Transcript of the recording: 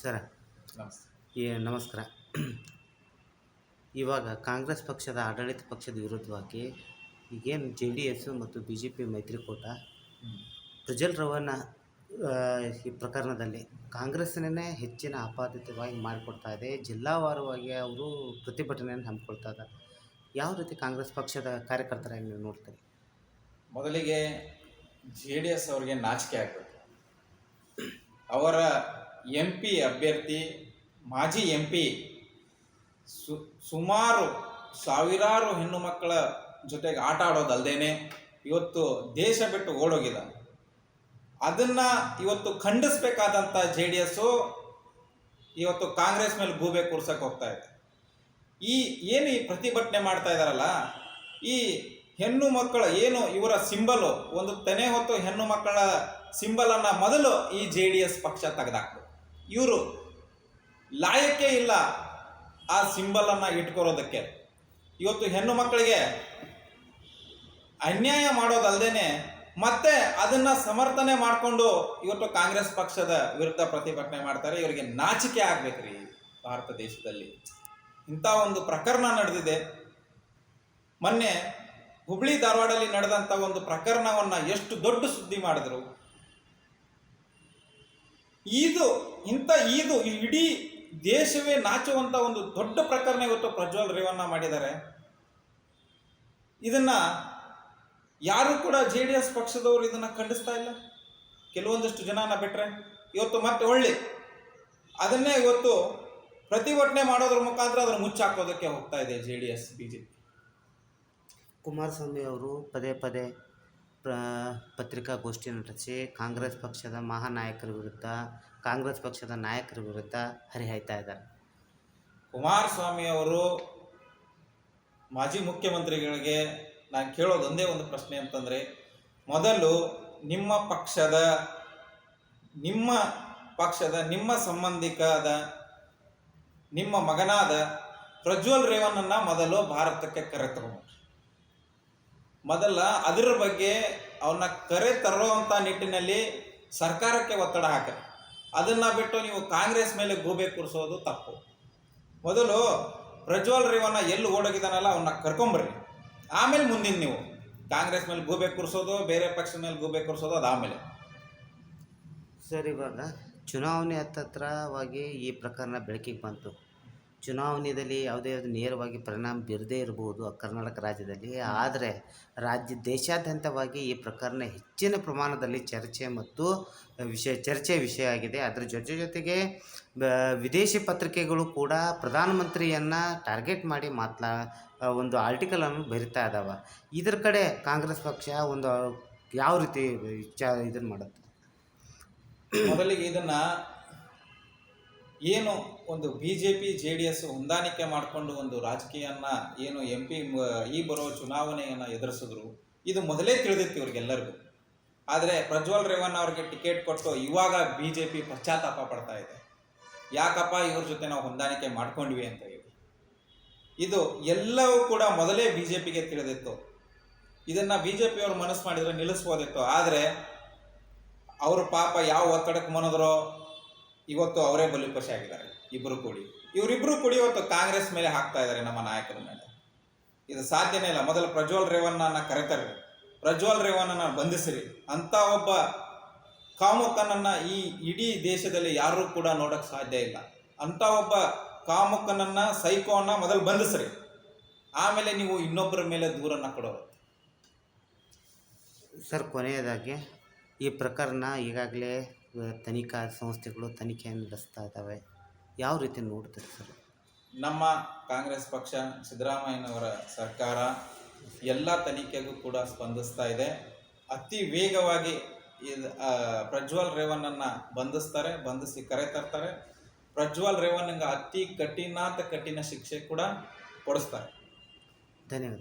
Sir ಏ ನಮಸ್ಕಾರ. ಇವಾಗ ಕಾಂಗ್ರೆಸ್ ಪಕ್ಷದ ಆಡಳಿತ ಪಕ್ಷದ ವಿರುದ್ಧವಾಗಿ ಈಗೇನು ಜೆ ಡಿ ಎಸ್ ಮತ್ತು ಬಿ ಜೆ ಪಿ ಮೈತ್ರಿಕೂಟ ಪ್ರಜ್ವಲ್ ರವನ ಈ ಪ್ರಕರಣದಲ್ಲಿ ಕಾಂಗ್ರೆಸ್ಸನ್ನೇ ಹೆಚ್ಚಿನ ಆಪಾದಿತವಾಗಿ ಮಾಡಿಕೊಡ್ತಾ ಇದೆ. ಜಿಲ್ಲಾವಾರವಾಗಿ ಅವರು ಪ್ರತಿಭಟನೆಯನ್ನು ಹಮ್ಮಿಕೊಳ್ತಾ ಇದ್ದಾರೆ. ಯಾವ ರೀತಿ ಕಾಂಗ್ರೆಸ್ ಪಕ್ಷದ ಕಾರ್ಯಕರ್ತರಾಗಿ ನೀವು ನೋಡ್ತೀರಿ? ಮೊದಲಿಗೆ ಜೆ ಡಿ ಎಸ್ ಅವರಿಗೆ ನಾಚಿಕೆ ಆಗಬೇಕು. ಅವರ ಎಂ ಪಿ ಅಭ್ಯರ್ಥಿ, ಮಾಜಿ ಎಂ ಪಿ ಸುಮಾರು ಸಾವಿರಾರು ಹೆಣ್ಣು ಮಕ್ಕಳ ಜೊತೆಗೆ ಆಟ ಆಡೋದಲ್ದೇನೆ ಇವತ್ತು ದೇಶ ಬಿಟ್ಟು ಓಡೋಗಿಲ್ಲ ಅದನ್ನ ಇವತ್ತು ಖಂಡಿಸ್ಬೇಕಾದಂಥ ಜೆ ಡಿ ಎಸ್ಸು ಇವತ್ತು ಕಾಂಗ್ರೆಸ್ ಮೇಲೆ ಗೂಬೆ ಕೂರ್ಸಕ್ಕೆ ಹೋಗ್ತಾ ಇದೆ. ಈ ಏನು ಈ ಪ್ರತಿಭಟನೆ ಮಾಡ್ತಾ ಇದ್ದಾರಲ್ಲ ಈ ಹೆಣ್ಣು ಮಕ್ಕಳ ಏನು ಇವರ ಸಿಂಬಲು, ಒಂದು ತೆನೆ ಹೊತ್ತು ಹೆಣ್ಣು ಮಕ್ಕಳ ಸಿಂಬಲನ್ನು ಮೊದಲು ಈ ಜೆ ಡಿ ಎಸ್ ಪಕ್ಷ ತೆಗೆದಾಕ್ಬೇಕು ಇವರು ಲಾಯಕ್ಕೆ ಇಲ್ಲ ಆ ಸಿಂಬಲನ್ನು ಇಟ್ಕೊರೋದಕ್ಕೆ ಇವತ್ತು ಹೆಣ್ಣು ಮಕ್ಕಳಿಗೆ ಅನ್ಯಾಯ ಮಾಡೋದಲ್ದೇನೆ ಮತ್ತೆ ಅದನ್ನ ಸಮರ್ಥನೆ ಮಾಡಿಕೊಂಡು ಇವತ್ತು ಕಾಂಗ್ರೆಸ್ ಪಕ್ಷದ ವಿರುದ್ಧ ಪ್ರತಿಭಟನೆ ಮಾಡ್ತಾರೆ. ಇವರಿಗೆ ನಾಚಿಕೆ ಆಗ್ಬೇಕ್ರಿ ಭಾರತ ದೇಶದಲ್ಲಿ. ಇಂಥ ಒಂದು ಪ್ರಕರಣ ನಡೆದಿದೆ. ಮೊನ್ನೆ ಹುಬ್ಳಿ ಧಾರವಾಡಲ್ಲಿ ನಡೆದಂಥ ಒಂದು ಪ್ರಕರಣವನ್ನ ಎಷ್ಟು ದೊಡ್ಡ ಸುದ್ದಿ ಮಾಡಿದ್ರು. ಇದು ಇಂಥ ಇದು ಈ ಇಡೀ ದೇಶವೇ ನಾಚುವಂಥ ಒಂದು ದೊಡ್ಡ ಪ್ರಕರಣ ಇವತ್ತು ಪ್ರಜ್ವಲ್ ರೇವಣ್ಣ ಮಾಡಿದ್ದಾರೆ. ಇದನ್ನ ಯಾರು ಕೂಡ ಜೆ ಡಿ ಎಸ್ ಪಕ್ಷದವರು ಇದನ್ನ ಖಂಡಿಸ್ತಾ ಇಲ್ಲ. ಕೆಲವೊಂದಷ್ಟು ಜನನ ಬಿಟ್ರೆ ಇವತ್ತು ಮತ್ತೆ ಒಳ್ಳೆ. ಅದನ್ನೇ ಇವತ್ತು ಪ್ರತಿಭಟನೆ ಮಾಡೋದ್ರ ಮುಖಾಂತರ ಅದನ್ನು ಮುಚ್ಚಾಕೋದಕ್ಕೆ ಹೋಗ್ತಾ ಇದೆ J D S, B J P. Kumaraswamy ಅವರು ಪದೇ ಪದೇ ಪ್ರ ಪತ್ರಿಕಾಗೋಷ್ಠಿಯನ್ನು ನಡೆಸಿ ಕಾಂಗ್ರೆಸ್ ಪಕ್ಷದ ಮಹಾನಾಯಕರ ವಿರುದ್ಧ, ಕಾಂಗ್ರೆಸ್ ಪಕ್ಷದ ನಾಯಕರ ವಿರುದ್ಧ ಹರಿಹಾಯ್ತಾ ಇದ್ದಾರೆ. ಕುಮಾರಸ್ವಾಮಿ ಅವರು ಮಾಜಿ ಮುಖ್ಯಮಂತ್ರಿಗಳಿಗೆ ನಾನು ಕೇಳೋದು ಒಂದೇ ಒಂದು ಪ್ರಶ್ನೆ ಅಂತಂದರೆ, ಮೊದಲು ನಿಮ್ಮ ಪಕ್ಷದ ನಿಮ್ಮ ಪಕ್ಷದ, ನಿಮ್ಮ ಸಂಬಂಧಿಕಾದ ನಿಮ್ಮ ಮಗನಾದ ಪ್ರಜ್ವಲ್ ರೇವನನ್ನ ಮೊದಲು ಭಾರತಕ್ಕೆ ಕರೆತರು ಮೊದಲ ಅದರ ಬಗ್ಗೆ ಅವನ್ನ ಕರೆ ತರುವಂತ ನಿಟ್ಟಿನಲ್ಲಿ ಸರ್ಕಾರಕ್ಕೆ ಒತ್ತಡ ಹಾಕಿ ಅದನ್ನ ಬಿಟ್ಟು ನೀವು ಕಾಂಗ್ರೆಸ್ ಮೇಲೆ ಗೂಬೆ ಕೂರಿಸೋದು ತಪ್ಪು. ಮೊದಲು ಪ್ರಜ್ವಲ್ ರೇವಣ್ಣ ಎಲ್ಲಿ ಓಡೋಗಿದ್ದಾನಲ್ಲ ಅವನ್ನ ಕರ್ಕೊಂಬರ್ರಿ. ಆಮೇಲೆ ಮುಂದಿನ ನೀವು. ಕಾಂಗ್ರೆಸ್ ಮೇಲೆ ಗೂಬೆ ಕೂರಿಸೋದು, ಬೇರೆ ಪಕ್ಷದ ಮೇಲೆ ಗೂಬೆ ಕೂರಿಸೋದು ಆಮೇಲೆ ಸರ್, ಇವಾಗ ಚುನಾವಣೆ ಹತ್ತತ್ರವಾಗಿ ಈ ಪ್ರಕರಣ ಬೆಳಕಿಗೆ ಬಂತು. ಚುನಾವಣೆಯಲ್ಲಿ ಯಾವುದೇ ಒಂದು ನೇರವಾಗಿ ಪರಿಣಾಮ ಬೀರದೇ ಇರಬಹುದು ಕರ್ನಾಟಕ ರಾಜ್ಯದಲ್ಲಿ. ಆದರೆ ರಾಜ್ಯ ದೇಶಾದ್ಯಂತವಾಗಿ ಈ ಪ್ರಕರಣ ಹೆಚ್ಚಿನ ಪ್ರಮಾಣದಲ್ಲಿ ಚರ್ಚೆ ಮತ್ತು ವಿಷಯ ಚರ್ಚೆ ವಿಷಯ ಆಗಿದೆ. ಅದರ ಜೊತೆ ಜೊತೆಗೆ ವಿದೇಶಿ ಪತ್ರಿಕೆಗಳು ಕೂಡ ಪ್ರಧಾನಮಂತ್ರಿಯನ್ನು ಟಾರ್ಗೆಟ್ ಮಾಡಿ ಮಾತನಾ ಒಂದು ಆರ್ಟಿಕಲನ್ನು ಬರಿತಾ ಇದ್ದಾವೆ ಇದ್ರ ಕಡೆ ಕಾಂಗ್ರೆಸ್ ಪಕ್ಷ ಒಂದು ಯಾವ ರೀತಿ ವಿಚಾರ ಇದನ್ನು ಮಾಡುತ್ತೆ? ಮೊದಲಿಗೆ ಇದನ್ನ ಏನು ಒಂದು B J P J D S ಹೊಂದಾಣಿಕೆ ಮಾಡಿಕೊಂಡು ಒಂದು ರಾಜಕೀಯನ್ನ ಏನು ಎಂ ಪಿ ಈ ಬರೋ ಚುನಾವಣೆಯನ್ನು ಎದುರಿಸಿದ್ರು, ಇದು ಮೊದಲೇ ತಿಳಿದಿತ್ತು ಇವ್ರಿಗೆಲ್ಲರಿಗೂ. ಆದರೆ ಪ್ರಜ್ವಲ್ ರೇವಣ್ಣ ಅವ್ರಿಗೆ ಟಿಕೆಟ್ ಕೊಟ್ಟು ಇವಾಗ ಬಿ ಜೆ ಪಿ ಪಶ್ಚಾತ್ತಾಪ ಪಡ್ತಾ ಇದೆ. ಯಾಕಪ್ಪ ಇವ್ರ ಜೊತೆ ನಾವು ಹೊಂದಾಣಿಕೆ ಮಾಡ್ಕೊಂಡ್ವಿ ಅಂತ ಹೇಳಿ. ಇದು ಎಲ್ಲವೂ ಕೂಡ ಮೊದಲೇ ಬಿ ಜೆ ಪಿಗೆ ತಿಳಿದಿತ್ತು. ಇದನ್ನು ಬಿ ಜೆ ಪಿಯವರು ಮನಸ್ಸು ಮಾಡಿದರೆ ನಿಲ್ಲಿಸ್ಬೋದಿತ್ತು. ಆದರೆ ಅವರು ಪಾಪ ಯಾವ ಒತ್ತಡಕ್ಕೆ ಮನದ್ರೋ ಇವತ್ತು ಅವರೇ ಬಲಿಪಶಿ ಆಗಿದ್ದಾರೆ ಇಬ್ಬರು ಕೂಡಿ. ಇವರಿಬ್ಬರು ಕೂಡಿ ಇವತ್ತು ಕಾಂಗ್ರೆಸ್ ಮೇಲೆ ಹಾಕ್ತಾ ಇದ್ದಾರೆ ನಮ್ಮ ನಾಯಕರ ಮೇಲೆ. ಇದು ಸಾಧ್ಯನೇ ಇಲ್ಲ. ಮೊದಲು ಪ್ರಜ್ವಲ್ ರೇವಣ್ಣನ ಕರೆತರ್ರಿ. ಪ್ರಜ್ವಲ್ ರೇವಣ್ಣನ ಬಂಧಿಸಿರಿ. ಅಂತ ಒಬ್ಬ ಕಾಮುಕನನ್ನ ಈ ಇಡೀ ದೇಶದಲ್ಲಿ ಯಾರೂ ಕೂಡ ನೋಡಕ್ ಸಾಧ್ಯ ಇಲ್ಲ. ಅಂತ ಒಬ್ಬ ಕಾಮುಕನನ್ನ ಸೈಕೋನ ಮೊದಲು ಬಂಧಿಸ್ರಿ. ಆಮೇಲೆ ನೀವು ಇನ್ನೊಬ್ಬರ ಮೇಲೆ ದೂರನ್ನ ಕೊಡೋರು ಸರ್, ಕೊನೆಯದಾಗಿ ಈ ಪ್ರಕರಣ ಈಗಾಗಲೇ ತನಿಖಾ ಸಂಸ್ಥೆಗಳು ತನಿಖೆಯನ್ನು ನಡೆಸ್ತಾ ಇದ್ದಾವೆ. ಯಾವ ರೀತಿ ನೋಡ್ತಾರೆ ಸರ್? ನಮ್ಮ ಕಾಂಗ್ರೆಸ್ ಪಕ್ಷ ಸಿದ್ದರಾಮಯ್ಯನವರ ಸರ್ಕಾರ ಎಲ್ಲ ತನಿಖೆಗೂ ಕೂಡ ಸ್ಪಂದಿಸ್ತಾ ಇದೆ. ಅತಿ ವೇಗವಾಗಿ ಪ್ರಜ್ವಲ್ ರೇವಣ್ಣನ್ನ ಬಂಧಿಸ್ತಾರೆ ಬಂಧಿಸಿ ಕರೆ ತರ್ತಾರೆ. ಪ್ರಜ್ವಲ್ ರೇವಣ್ಣಂಗೆ ಅತಿ ಕಠಿಣಾತ ಕಠಿಣ ಶಿಕ್ಷೆ ಕೂಡ ಕೊಡಿಸ್ತಾರೆ. ಧನ್ಯವಾದ